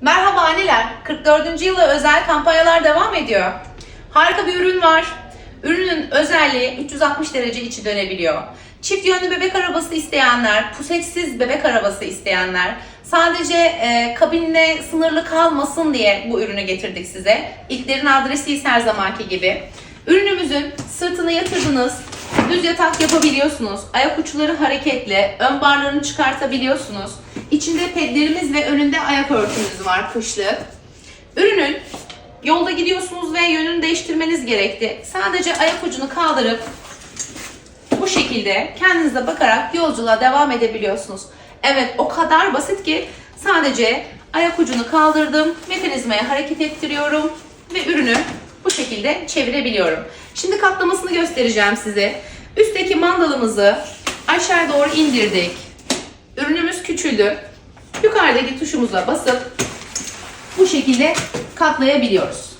Merhaba anneler. 44. yıla özel kampanyalar devam ediyor. Harika bir ürün var. Ürünün özelliği 360 derece içi dönebiliyor. Çift yönlü bebek arabası isteyenler, pusetsiz bebek arabası isteyenler, sadece e, kabinle sınırlı kalmasın diye bu ürünü getirdik size. İlklerin adresiyiz her zamanki gibi. Ürünümüzün sırtını yatırdınız, düz yatak yapabiliyorsunuz. Ayak uçları hareketli, ön barlarını çıkartabiliyorsunuz. İçinde pedlerimiz ve önünde ayak örtümüz var kışlık. Ürünün yolda gidiyorsunuz ve yönünü değiştirmeniz gerekti. Sadece ayak ucunu kaldırıp bu şekilde kendinize bakarak yolculuğa devam edebiliyorsunuz. Evet o kadar basit ki sadece ayak ucunu kaldırdım, mekanizmaya hareket ettiriyorum ve ürünü şekilde çevirebiliyorum. Şimdi katlamasını göstereceğim size. Üstteki mandalımızı aşağı doğru indirdik. Ürünümüz küçüldü. Yukarıdaki tuşumuza basıp bu şekilde katlayabiliyoruz.